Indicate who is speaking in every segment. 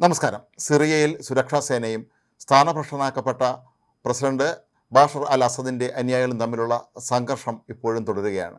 Speaker 1: നമസ്കാരം. സിറിയയിൽ സുരക്ഷാ സേനയും സ്ഥാനഭ്രഷ്ടനാക്കപ്പെട്ട പ്രസിഡന്റ് ബാഷർ അൽ അസദിന്റെ അനുയായികളും തമ്മിലുള്ള സംഘർഷം ഇപ്പോഴും തുടരുകയാണ്.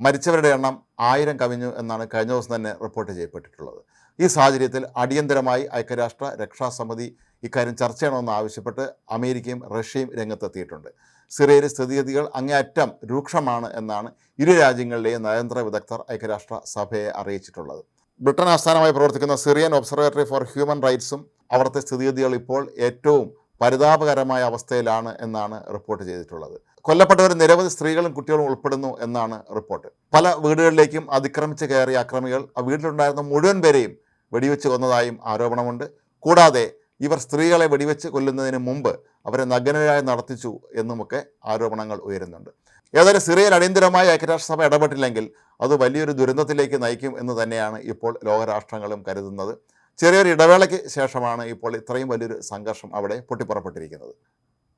Speaker 1: മരിച്ചവരുടെ എണ്ണം ആയിരം കവിഞ്ഞു എന്നാണ് കഴിഞ്ഞ ദിവസം തന്നെ റിപ്പോർട്ട് ചെയ്യപ്പെട്ടിട്ടുള്ളത്. ഈ സാഹചര്യത്തിൽ അടിയന്തരമായി ഐക്യരാഷ്ട്ര രക്ഷാസമിതി ഇക്കാര്യം ചർച്ച ചെയ്യണമെന്ന് ആവശ്യപ്പെട്ട് അമേരിക്കയും റഷ്യയും രംഗത്തെത്തിയിട്ടുണ്ട്. സിറിയയിലെ സ്ഥിതിഗതികൾ അങ്ങേയറ്റം രൂക്ഷമാണ് എന്നാണ് ഇരു രാജ്യങ്ങളിലെയും നയതന്ത്ര വിദഗ്ധർ ഐക്യരാഷ്ട്ര സഭയെ അറിയിച്ചിട്ടുള്ളത്. ബ്രിട്ടൻ ആസ്ഥാനമായി പ്രവർത്തിക്കുന്ന സിറിയൻ ഒബ്സർവേറ്ററി ഫോർ ഹ്യൂമൻ റൈറ്റ്സും അവിടുത്തെ സ്ഥിതിഗതികൾ ഇപ്പോൾ ഏറ്റവും പരിതാപകരമായ അവസ്ഥയിലാണ് എന്നാണ് റിപ്പോർട്ട് ചെയ്തിട്ടുള്ളത്. കൊല്ലപ്പെട്ടവർ നിരവധി സ്ത്രീകളും കുട്ടികളും ഉൾപ്പെടുന്നു എന്നാണ് റിപ്പോർട്ട്. പല വീടുകളിലേക്കും അതിക്രമിച്ച് കയറിയ അക്രമികൾ ആ വീട്ടിലുണ്ടായിരുന്ന മുഴുവൻ പേരെയും വെടിവെച്ച് കൊന്നതായും ആരോപണമുണ്ട്. കൂടാതെ ഇവർ സ്ത്രീകളെ വെടിവെച്ച് കൊല്ലുന്നതിന് മുമ്പ് അവരെ നഗ്നരായി നടത്തിച്ചു എന്നുമൊക്കെ ആരോപണങ്ങൾ ഉയരുന്നുണ്ട്. ഏതായാലും സിറിയയിൽ അടിയന്തരമായി ഐക്യരാഷ്ട്രസഭ ഇടപെട്ടില്ലെങ്കിൽ അത് വലിയൊരു ദുരന്തത്തിലേക്ക് നയിക്കും എന്ന് തന്നെയാണ് ഇപ്പോൾ ലോകരാഷ്ട്രങ്ങളും കരുതുന്നത്. ചെറിയൊരു ഇടവേളയ്ക്ക് ശേഷമാണ് ഇപ്പോൾ ഇത്രയും വലിയൊരു സംഘർഷം അവിടെ പൊട്ടിപ്പുറപ്പെട്ടിരിക്കുന്നത്.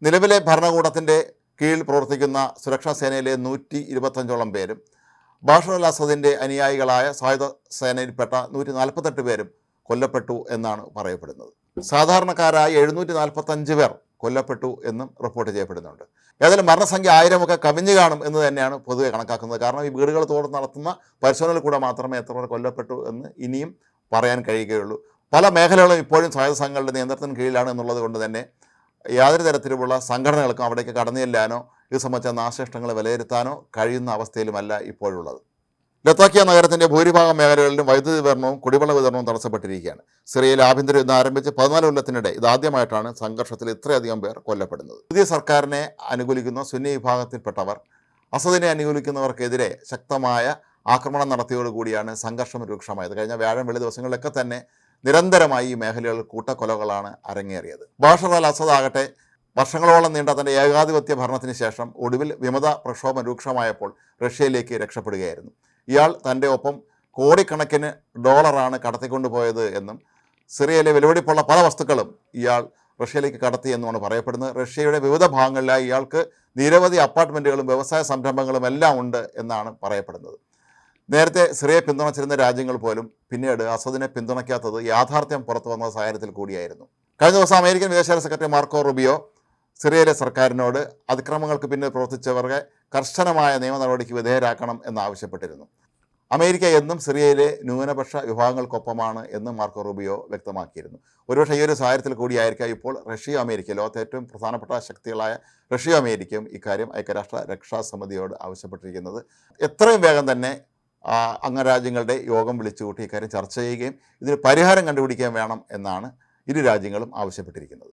Speaker 1: നിലവിലെ ഭരണകൂടത്തിന്റെ കീഴിൽ പ്രവർത്തിക്കുന്ന സുരക്ഷാ സേനയിലെ നൂറ്റി ഇരുപത്തഞ്ചോളം പേരും ബാഷർ അൽ അസദിന്റെ അനുയായികളായ സായുധ സേനയിൽപ്പെട്ട നൂറ്റി നാൽപ്പത്തെട്ട് പേരും കൊല്ലപ്പെട്ടു എന്നാണ് പറയപ്പെടുന്നത്. സാധാരണക്കാരായ എഴുന്നൂറ്റി നാൽപ്പത്തഞ്ച് പേർ കൊല്ലപ്പെട്ടു എന്നും റിപ്പോർട്ട് ചെയ്യപ്പെടുന്നുണ്ട്. ഏതായാലും മരണസംഖ്യ ആയിരമൊക്കെ കവിഞ്ഞു കാണും എന്ന് തന്നെയാണ് പൊതുവെ കണക്കാക്കുന്നത്. കാരണം ഈ വീടുകൾ തോറും നടത്തുന്ന പരിശോധനയിൽ കൂടെ മാത്രമേ എത്ര പേർ കൊല്ലപ്പെട്ടു എന്ന് ഇനിയും പറയാൻ കഴിയുകയുള്ളൂ. പല മേഖലകളും ഇപ്പോഴും സായുധ സംഘങ്ങളുടെ നിയന്ത്രണത്തിന് കീഴിലാണ് എന്നുള്ളത് കൊണ്ട് തന്നെ യാതൊരു തരത്തിലുമുള്ള സംഘടനകൾക്കും അവിടേക്ക് കടന്നു ചെല്ലാനോ ഇത് സംബന്ധിച്ച നാശനഷ്ടങ്ങൾ വിലയിരുത്താനോ കഴിയുന്ന അവസ്ഥയിലുമല്ല ഇപ്പോഴുള്ളത്. ലത്താക്കിയ നഗരത്തിന്റെ ഭൂരിഭാഗം മേഖലകളിലും വൈദ്യുതി വിതരണവും കുടിവെള്ള വിതരണവും തടസ്സപ്പെട്ടിരിക്കുകയാണ്. സിറിയയിൽ ആഭ്യന്തര യുദ്ധം ആരംഭിച്ച് പതിനാല് കൊല്ലത്തിനിടെ ഇതാദ്യമായിട്ടാണ് സംഘർഷത്തിൽ ഇത്രയധികം പേർ കൊല്ലപ്പെടുന്നത്. പുതിയ സർക്കാരിനെ അനുകൂലിക്കുന്ന സുന്നി വിഭാഗത്തിൽപ്പെട്ടവർ അസദിനെ അനുകൂലിക്കുന്നവർക്കെതിരെ ശക്തമായ ആക്രമണം നടത്തിയോടുകൂടിയാണ് സംഘർഷം രൂക്ഷമായത്. കഴിഞ്ഞ വ്യാഴം വെള്ളി ദിവസങ്ങളിലൊക്കെ തന്നെ നിരന്തരമായി ഈ മേഖലകളിൽ കൂട്ടക്കൊലകളാണ് അരങ്ങേറിയത്. ബാഷർ അൽ അസദ് ആകട്ടെ വർഷങ്ങളോളം നീണ്ട തന്റെ ഏകാധിപത്യ ഭരണത്തിന് ശേഷം ഒടുവിൽ വിമത പ്രക്ഷോഭം രൂക്ഷമായപ്പോൾ റഷ്യയിലേക്ക് രക്ഷപ്പെടുകയായിരുന്നു. ഇയാൾ തന്റെ ഒപ്പം കോടിക്കണക്കിന് ഡോളറാണ് കടത്തിക്കൊണ്ടുപോയത് എന്നും സിറിയയിലെ വിലപിടിപ്പുള്ള പല വസ്തുക്കളും ഇയാൾ റഷ്യയിലേക്ക് കടത്തി എന്നുമാണ് പറയപ്പെടുന്നത്. റഷ്യയുടെ വിവിധ ഭാഗങ്ങളിലായി ഇയാൾക്ക് നിരവധി അപ്പാർട്ട്മെന്റുകളും വ്യവസായ സംരംഭങ്ങളും എല്ലാം ഉണ്ട് എന്നാണ് പറയപ്പെടുന്നത്. നേരത്തെ സിറിയെ പിന്തുണച്ചിരുന്ന രാജ്യങ്ങൾ പോലും പിന്നീട് അസദിനെ പിന്തുണയ്ക്കാത്തത് യാഥാർത്ഥ്യം പുറത്തു വന്ന സാഹചര്യത്തിൽ കൂടിയായിരുന്നു. കഴിഞ്ഞ ദിവസം അമേരിക്കൻ വിദേശകാര്യ സെക്രട്ടറി മാർക്കോ റുബിയോ സിറിയയിലെ സർക്കാരിനോട് അതിക്രമങ്ങൾക്ക് പിന്നിൽ പ്രവർത്തിച്ചവരെ കർശനമായ നിയമ നടപടിക്ക് വിധേയരാക്കണം എന്നാവശ്യപ്പെട്ടിരുന്നു അമേരിക്ക എന്നും സിറിയയിലെ ന്യൂനപക്ഷ വിഭാഗങ്ങൾക്കൊപ്പമാണ് എന്ന് മാർക്കോ റൂബിയോ വ്യക്തമാക്കിയിരുന്നു. ഒരുപക്ഷെ ഈ ഒരു സാഹചര്യത്തിൽ കൂടിയായിരിക്കാം ഇപ്പോൾ റഷ്യ അമേരിക്ക. ലോകത്തെ ഏറ്റവും പ്രധാനപ്പെട്ട ശക്തികളായ റഷ്യ അമേരിക്കയും ഇക്കാര്യം ഐക്യരാഷ്ട്ര രക്ഷാ സമിതിയോട് ആവശ്യപ്പെട്ടിരിക്കുന്നത്. എത്രയും വേഗം തന്നെ അംഗരാജ്യങ്ങളുടെ യോഗം വിളിച്ചുകൂട്ടി ഇക്കാര്യം ചർച്ച ചെയ്യുകയും ഇതിന് പരിഹാരം കണ്ടുപിടിക്കുകയും വേണം എന്നാണ് ഇരു രാജ്യങ്ങളും ആവശ്യപ്പെട്ടിരിക്കുന്നത്.